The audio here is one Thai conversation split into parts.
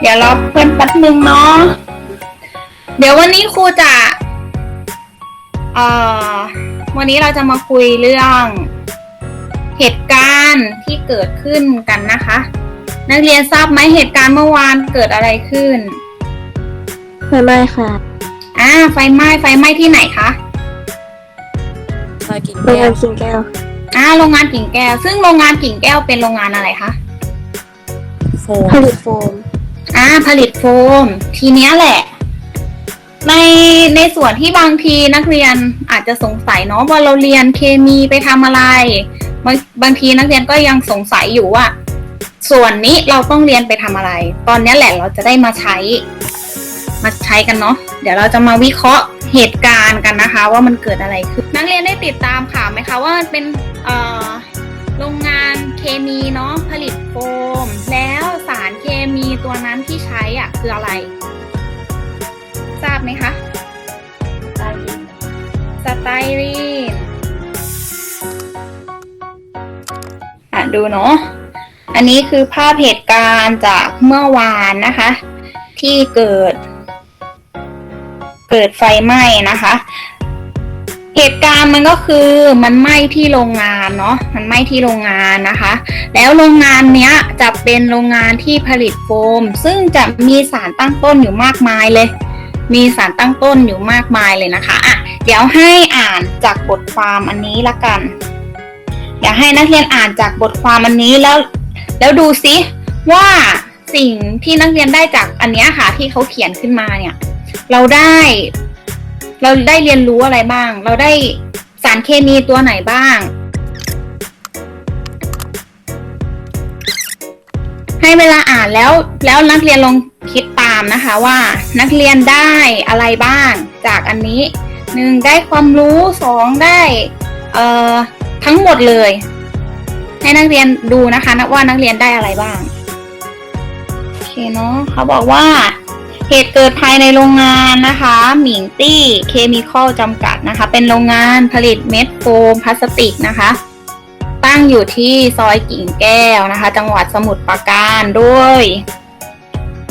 เดี๋ยวรอเพื่อนแป๊บนึงเนาะ เดี๋ยววันนี้ครูจะเอ่อวันนี้เราจะมาคุยเรื่องเหตุการณ์ที่เกิดขึ้นกันนะคะ นักเรียนทราบไหมเหตุการณ์เมื่อวานเกิดอะไรขึ้น ไฟไหม้ค่ะ อ่า ไฟไหม้ ไฟไหม้ที่ไหนคะ มากินโรงแก้งาวนคิงแก้ว อ่าโรงงานกิ่งแก้ว ซึ่งโรงงานกิ่งแก้วเป็นโรงงานอะไรคะโฟมผลิตโฟมอ่าผลิตโฟม ทีเนี้ยแหละ ในในส่วนที่บางทีนักเรียนอาจจะสงสัยเนาะว่าเราเรียนเคมีไปทำอะไรบางบางทีนักเรียนก็ยังสงสัยอยู่ว่า ส่วนนี้เราต้องเรียนไปทำอะไร ตอนเนี้ยแหละเราจะได้มาใช้ มาใช้กันเนาะเดี๋ยวเราจะมาวิเคราะห์เหตุการณ์กันนะคะ ว่ามันเกิดอะไรขึ้นนักเรียนได้ติดตามข่าวไหมคะว่ามันเป็นเอ่อ โรงงานเคมีเนาะผลิตโฟม แล้วสารเคมีตัวนั้นที่ใช้อะคืออะไร ทราบไหมคะสไตรีนอะดูเนาะอันนี้คือภาพเหตุการณ์จากเมื่อวานนะคะ ที่เกิด เกิดไฟไหม้นะคะ เหตุการณ์มันก็คือมันไหม้ที่โรงงานเนาะมันไหม้ที่โรงงานนะคะ แล้วโรงงานเนี้ยจะเป็นโรงงานที่ผลิตโฟม ซึ่งจะมีสารตั้งต้นอยู่มากมายเลย มีสารตั้งต้นอยู่มากมายเลยนะคะอะเดี๋ยวให้อ่านจากบทความอันนี้ละกันอยากให้นักเรียนอ่านจากบทความอันนี้แล้ว แล้วดูซิว่าสิ่งที่นักเรียนได้จากอันเนี้ยค่ะ ที่เขาเขียนขึ้นมาเนี่ย เราได้ เราได้เรียนรู้อะไรบ้าง เราได้สารเคมีตัวไหนบ้าง ให้เวลาอ่านแล้วแล้วนักเรียนลองคิดตามนะคะว่า นักเรียนได้อะไรบ้างจากอันนี้หนึ่งได้ความรู้สองได้เอ่อทั้งหมดเลย ให้นักเรียนดูนะคะนะว่านักเรียนได้อะไรบ้าง โอเคเนาะเขาบอกว่า เหตุเกิดภายในโรงงานนะคะ หมิงตี้เคมีคอลจำกัดนะคะ เป็นโรงงานผลิตเม็ดโฟมพลาสติกนะคะ ตั้งอยู่ที่ซอยกิ่งแก้วนะคะ จังหวัดสมุทรปราการด้วย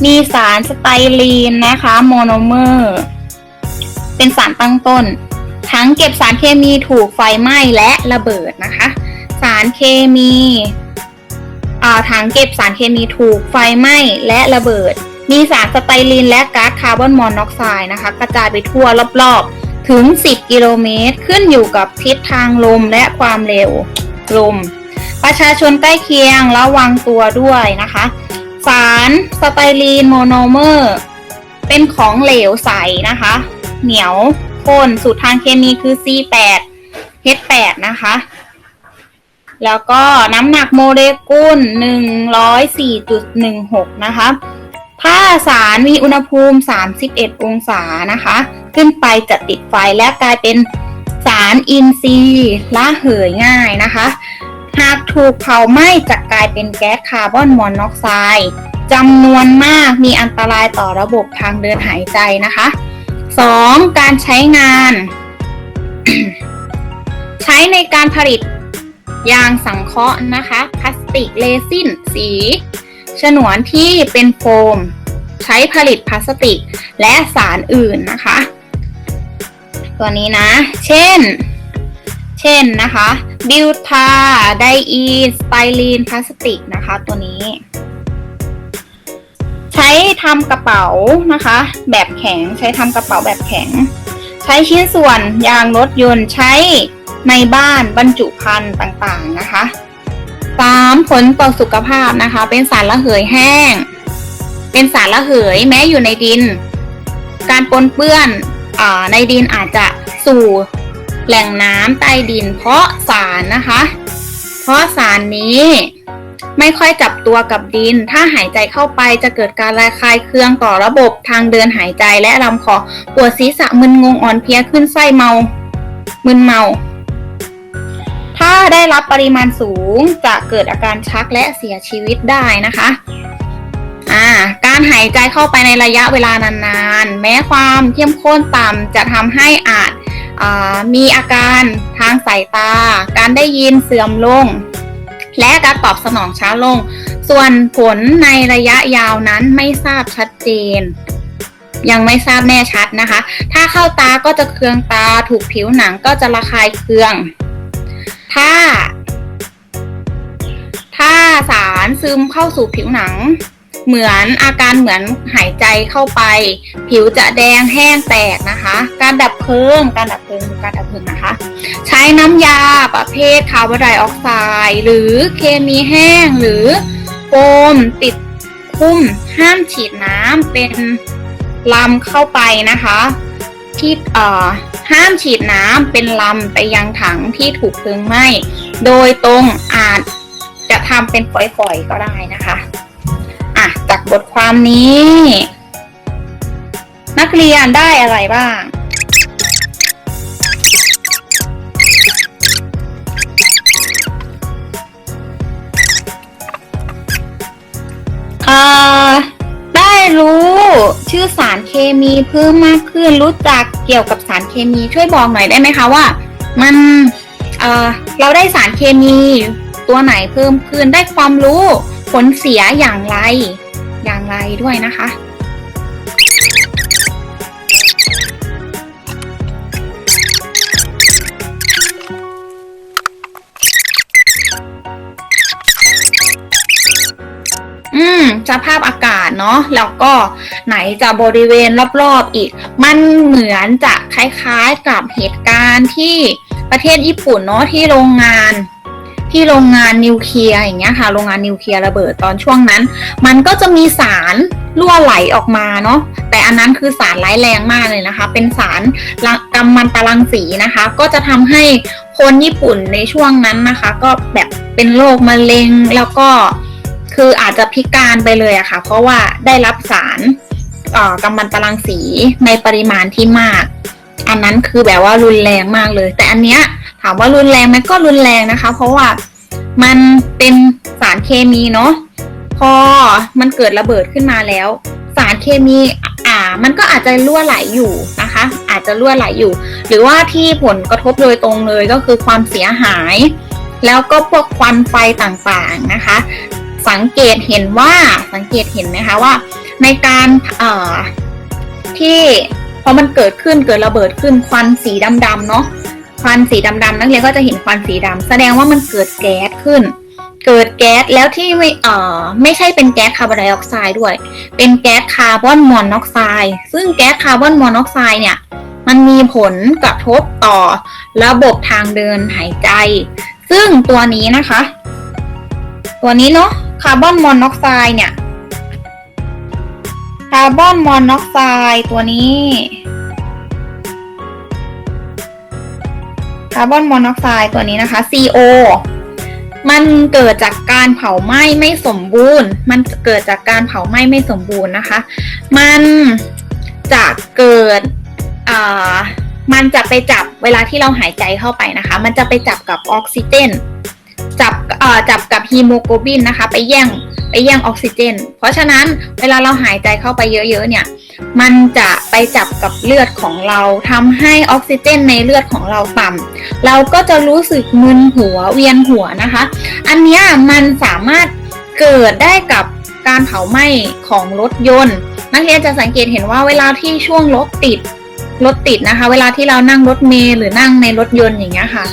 มีสารสไตรีนนะคะโมโนเมอร์ เป็นสารตั้งต้น ทั้งเก็บสารเคมีถูกไฟไหม้และระเบิดนะคะ สารเคมีอ่าถังเก็บสารเคมีถูกไฟไหม้และระเบิด มีสารสไตรีนและก๊าซคาร์บอนมอนอกไซด์นะคะ กระจายไปทั่วรอบๆ ถึง 10 กิโลเมตร ขึ้นอยู่กับทิศทางลมและความเร็วลม ประชาชนใกล้เคียงระวังตัวด้วยนะคะ สารสไตรีนโมโนเมอร์ เป็นของเหลวใสนะคะ เหนียวข้นสูตรทางเคมีคือ C8 H8 นะคะ แล้วก็น้ำหนักโมเลกุล 104.16 นะคะ ถ้าสารมีอุณหภูมิ 31 องศานะคะ ขึ้นไปจะติดไฟและกลายเป็นสารอินทรีย์ละเหยง่ายนะคะ หากถูกเผาไหม้จะกลายเป็นแก๊สคาร์บอนมอนอกไซด์จำนวนมากมีอันตรายต่อระบบทางเดินหายใจนะคะ 2. การใช้งาน ใช้ในการผลิตยางสังเคราะห์นะคะ พลาสติกเรซินสี ฉนวนที่เป็นโฟม ใช้ผลิตพลาสติกและสารอื่นนะคะ ตัวนี้นะ เช่น เช่นนะคะบิวทาไดอีสไตรีนพลาสติกนะคะ ตัวนี้ ใช้ทำกระเป๋านะคะ แบบแข็งใช้ทำกระเป๋าแบบแข็ง ใช้ชิ้นส่วนยางรถยนต์ใช้ในบ้านบรรจุภัณฑ์ต่างๆนะคะ สามผลต่อสุขภาพนะคะ เป็นสารระเหยแห้ง เป็นสารระเหยแม้อยู่ในดิน การปนเปื้อนอในดินอาจจะสู่แหล่งน้ำใต้ดิน เพราะสารนะคะ เพราะสารนี้ไม่ค่อยจับตัวกับดิน ถ้าหายใจเข้าไปจะเกิดการระคายเคืองต่อระบบทางเดินหายใจและลำคอปวดศีรษะมึนงงอ่อนเพลียขึ้นไส้เมา มึนเมา ถ้าได้รับปริมาณสูงจะเกิดอาการชักและเสียชีวิตได้นะคะอ่าการหายใจเข้าไปในระยะเวลานานๆ แม้ความเข้มข้นต่ำจะทำให้อาจมีอาการทางสายตา การได้ยินเสื่อมลง และการตอบสนองช้าลง ส่วนผลในระยะยาวนั้นไม่ทราบชัดเจน ยังไม่ทราบแน่ชัดนะคะ ถ้าเข้าตาก็จะเคืองตา ถูกผิวหนังก็จะระคายเคือง ถ้า ถ้าสารซึมเข้าสู่ผิวหนัง เหมือนอาการเหมือนหายใจเข้าไป ผิวจะแดงแห้งแตกนะคะ การดับเพลิง การดับเพลิงการดับเพลิงนะคะ ใช้น้ำยาประเภทคาร์บอนไดออกไซด์หรือเคมีแห้งหรือโฟมติดคุ้มห้ามฉีดน้ำเป็นลำเข้าไปนะคะ ที่เอ่อ ห้ามฉีดน้ำเป็นลำไปยังถังที่ถูกเพลิงไหม้ โดยตรงอาจจะทำเป็นฝอยๆก็ได้นะคะอะจากบทความนี้ นักเรียนได้อะไรบ้าง ชื่อสารเคมีเพิ่มมากขึ้นรู้จักเกี่ยวกับสารเคมีช่วยบอกหน่อยได้ไหมคะว่า มันเออเราได้สารเคมีตัวไหนเพิ่มขึ้นได้ความรู้ผลเสียอย่างไรอย่างไรด้วยนะคะ อืมสภาพอากาศเนาะแล้วก็ไหนจะบริเวณรอบๆอีก มันเหมือนจะคล้ายๆกับเหตุการณ์ที่ประเทศญี่ปุ่นเนาะที่โรงงานที่โรงงานนิวเคลียร์อย่างเงี้ยค่ะโรงงานนิวเคลียร์ระเบิดตอนช่วงนั้น มันก็จะมีสารรั่วไหลออกมาเนาะแต่อันนั้นคือสารร้ายแรงมากเลยนะคะ เป็นสารกัมมันตรังสีนะคะ ก็จะทำให้คนญี่ปุ่นในช่วงนั้นนะคะ ก็แบบเป็นโรคมะเร็งแล้วก็ คืออาจจะพิการไปเลยอะค่ะ เพราะว่าได้รับสารกัมมันตรังสีในปริมาณที่มาก อันนั้นคือแบบว่ารุนแรงมากเลย แต่อันเนี้ยถามว่ารุนแรงไหมก็รุนแรงนะคะ เพราะว่ามันเป็นสารเคมีเนาะพอมันเกิดระเบิดขึ้นมาแล้ว สารเคมีอ่า มันก็อาจจะรั่วไหลอยู่นะคะ อาจจะรั่วไหลอยู่ หรือว่าที่ผลกระทบโดยตรงเลยก็คือความเสียหาย แล้วก็พวกควันไฟต่างๆนะคะ สังเกตเห็นว่าสังเกตเห็นไหมคะว่า ในการที่พอมันเกิดขึ้นเกิดระเบิดขึ้นควันสีดำๆเนาะควันสีดำๆนักเรียนก็จะเห็นควันสีดำแสดงว่ามันเกิดแก๊สขึ้น เกิดแก๊สแล้วที่ไม่เอ่อไม่ใช่เป็นแก๊สคาร์บอนไดออกไซด์ด้วย เป็นแก๊สคาร์บอนมอนอกไซด์ซึ่งแก๊สคาร์บอนมอนอกไซด์เนี่ยมันมีผลกระทบต่อระบบทางเดินหายใจ ซึ่งตัวนี้นะคะ ตัวนี้เนาะ คาร์บอนมอนอกไซด์เนี่ย คาร์บอนมอนอกไซด์ตัวนี้ คาร์บอนมอนอกไซด์ตัวนี้นะคะ CO มันเกิดจากการเผาไหม้ไม่สมบูรณ์ มันเกิดจากการเผาไหม้ไม่สมบูรณ์นะคะ มันจะเกิดอ่ามันจะไปจับเวลาที่เราหายใจเข้าไปนะคะ มันจะไปจับกับออกซิเจน จับกับฮีโมโกลบินนะคะ ไปแย่งไปแย่งออกซิเจน เพราะฉะนั้นเวลาเราหายใจเข้าไปเยอะๆเนี่ย มันจะไปจับกับเลือดของเราทำให้ออกซิเจนในเลือดของเราต่ำเราก็จะรู้สึกมึนหัวเวียนหัวนะคะ อันนี้มันสามารถเกิดได้กับการเผาไหม้ของรถยนต์ นักเรียนจะสังเกตเห็นว่าเวลาที่ช่วงรถติดรถติดนะคะ เวลาที่เรานั่งรถเมล์หรือนั่งในรถยนต์อย่างเงี้ยค่ะ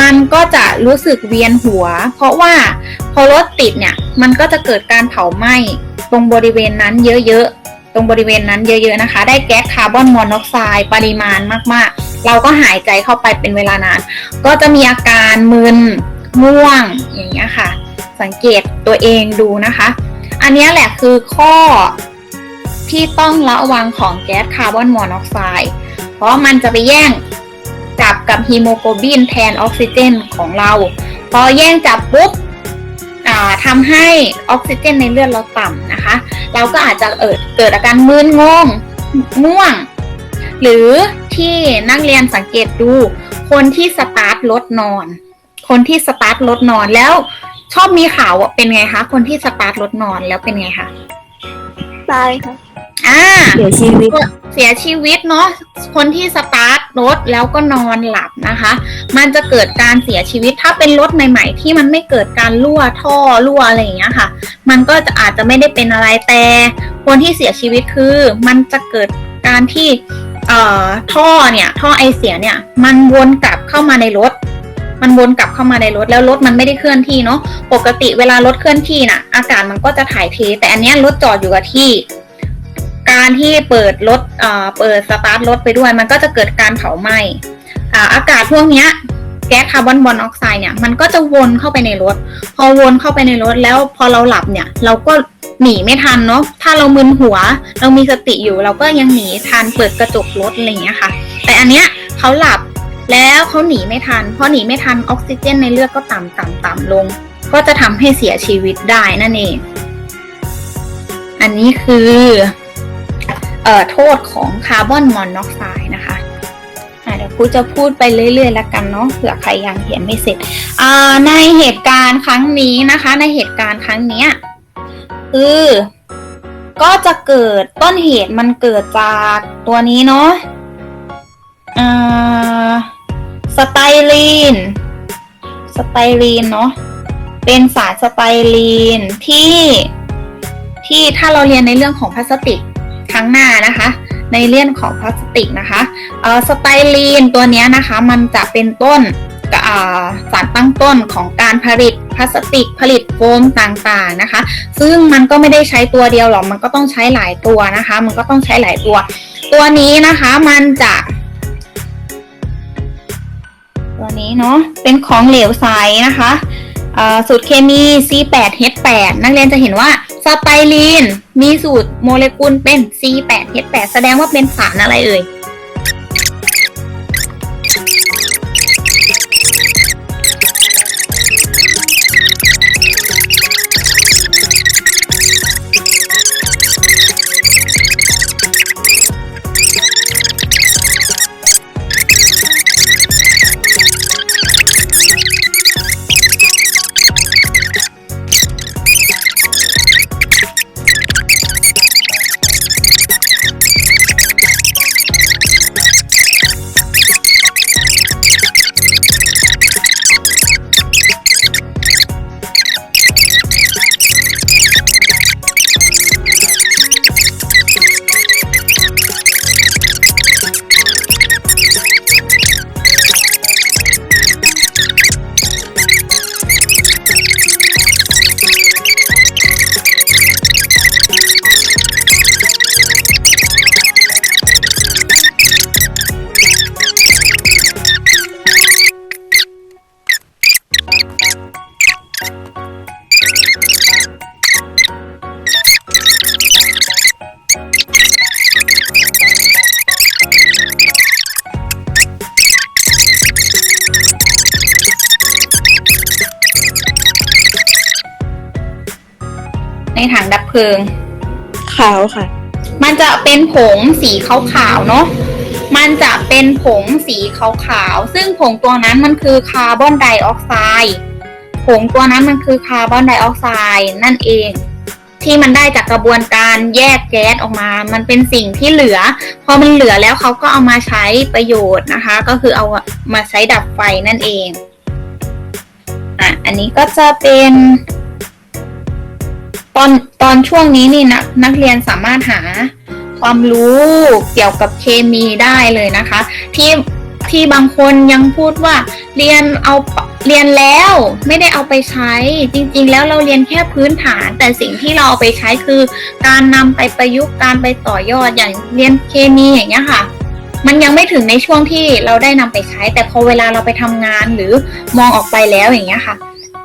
มันก็จะรู้สึกเวียนหัว เพราะว่าพอรถติดเนี่ยมันก็จะเกิดการเผาไหม้ตรงบริเวณนั้นเยอะๆ ตรงบริเวณนั้นเยอะๆนะคะ ได้แก๊สคาร์บอนมอนอกไซด์ปริมาณมากๆ เราก็หายใจเข้าไปเป็นเวลานาน ก็จะมีอาการมึนง่วงอย่างเงี้ยค่ะ สังเกตตัวเองดูนะคะ อันนี้แหละคือข้อที่ต้องระวังของแก๊สคาร์บอนมอนอกไซด์เพราะมันจะไปแย่ง กับฮีโมโกลบินแทนออกซิเจนของเรา พอแย่งจับปุ๊บอ่าทำให้ออกซิเจนในเลือดเราต่ำนะคะ เราก็อาจจะเอิดเกิดอาการมึนงงม่วง หรือที่นักเรียนสังเกตดู คนที่สตาร์ทรถนอน คนที่สตาร์ทรถนอนแล้วชอบมีข่าวว่าเป็นไงคะ คนที่สตาร์ทรถนอนแล้วเป็นไงคะตายค่ะอ่าเสียชีวิต เสียชีวิตเนาะคนที่สตาร์ทรถแล้วก็นอนหลับนะคะ มันจะเกิดการเสียชีวิตถ้าเป็นรถใหม่ ๆ ที่มันไม่เกิดการรั่วท่อรั่วอะไรอย่างเงี้ยค่ะ มันก็จะอาจจะไม่ได้เป็นอะไรแต่คนที่เสียชีวิตคือ มันจะเกิดการที่เอ่อท่อเนี่ยท่อไอเสียเนี่ยมันวนกลับเข้ามาในรถ มันวนกลับเข้ามาในรถแล้วรถมันไม่ได้เคลื่อนที่เนาะปกติเวลารถเคลื่อนที่น่ะ อากาศมันก็จะถ่ายเท แต่อันเนี้ยรถจอดอยู่กับที่ การที่เปิดรถเอ่อเปิดสตาร์ทรถไปด้วย มันก็จะเกิดการเผาไหม้อากาศพวกนี้แก๊สคาร์บอนมอนอกไซด์เนี่ยมันก็จะวนเข้าไปในรถ พอวนเข้าไปในรถแล้วพอเราหลับเนี่ย เราก็หนีไม่ทันเนาะถ้าเรามึนหัว เรามีสติอยู่เราก็ยังหนีทันเปิดกระจกรถอะไรอย่างเงี้ยค่ะ แต่อันเนี้ยเขาหลับแล้วเขาหนีไม่ทันพอหนีไม่ทันออกซิเจนในเลือดก็ต่ำต่ำต่ำลง ก็จะทำให้เสียชีวิตได้นั่นเอง อันนี้คือ โทษของคาร์บอนมอนอกไซด์นะคะเดี๋ยวครูจะพูดไปเรื่อยๆ แล้วกันเนาะเผื่อใครยังเขียนไม่เสร็จในเหตุการณ์ครั้งนี้นะคะ ในเหตุการณ์ครั้งเนี้ยคือก็จะเกิดต้นเหตุมันเกิดจากตัวนี้เนาะสไตรีน สไตรีนเนาะ เป็นสารสไตรีนที่ที่ถ้าเราเรียนในเรื่องของพลาสติก ครั้งหน้านะคะ ในเรื่องของพลาสติกนะคะเอ่อสไตรีนตัวนี้นะคะมันจะเป็นต้นสารตั้งต้นของการผลิตพลาสติกผลิตโฟมต่างๆนะคะ ซึ่งมันก็ไม่ได้ใช้ตัวเดียวหรอกมันก็ต้องใช้หลายตัวนะคะ มันก็ต้องใช้หลายตัว ตัวนี้นะคะมันจะตัวนี้เนาะเป็นของเหลวใสนะคะสูตรเคมี C8H8 นักเรียนจะเห็นว่า สไปรีนมีสูตรโมเลกุลเป็น C8H8 แสดงว่าเป็นสารอะไรเอ่ย ในถังดับเพลิง ขาวค่ะ มันจะเป็นผงสีขาวๆเนาะมันจะเป็นผงสีขาวๆซึ่งผงตัวนั้นมันคือคาร์บอนไดออกไซด์ผงตัวนั้นมันคือคาร์บอนไดออกไซด์นั่นเอง ที่มันได้จากกระบวนการแยกแก๊สออกมา มันเป็นสิ่งที่เหลือ พอมันเหลือแล้วเขาก็เอามาใช้ประโยชน์นะคะ ก็คือเอามาใช้ดับไฟนั่นเองอะอันนี้ก็จะเป็น ตอนตอนช่วงนี้นี่นะนักเรียนสามารถหาความรู้เกี่ยวกับเคมีได้เลยนะคะ ที่ที่บางคนยังพูดว่าเรียนเอาเรียนแล้วไม่ได้เอาไปใช้ จริงๆ แล้วเราเรียนแค่พื้นฐาน แต่สิ่งที่เราเอาไปใช้คือ การนำไปประยุกต์การไปต่อยอดอย่างเรียนเคมีอย่างเงี้ยค่ะ มันยังไม่ถึงในช่วงที่เราได้นำไปใช้ แต่พอเวลาเราไปทำงานหรือมองออกไปแล้วอย่างเงี้ยค่ะ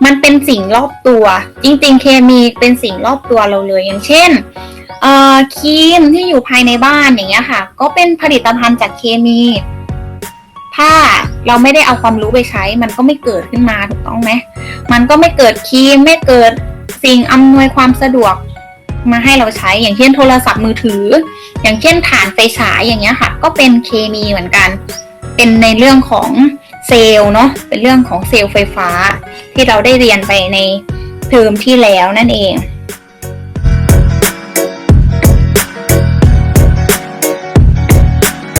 มันเป็นสิ่งรอบตัว จริงๆ เคมีเป็นสิ่งรอบตัวเราเลยอย่างเช่นเอ่อครีมที่อยู่ภายในบ้านอย่างเงี้ยค่ะ ก็เป็นผลิตภัณฑ์จากเคมี ถ้าเราไม่ได้เอาความรู้ไปใช้ มันก็ไม่เกิดขึ้นมาถูกต้องไหมมันก็ไม่เกิดครีมไม่เกิดสิ่งอำนวยความสะดวกมาให้เราใช้อย่างเช่นโทรศัพท์มือถือ อย่างเช่นฐานไฟฉายอย่างเงี้ยค่ะ ก็เป็นเคมีเหมือนกัน เป็นในเรื่องของ เซลล์เนาะเป็นเรื่องของเซลล์ไฟฟ้า ที่เราได้เรียนไปในเทอมที่แล้วนั่นเอง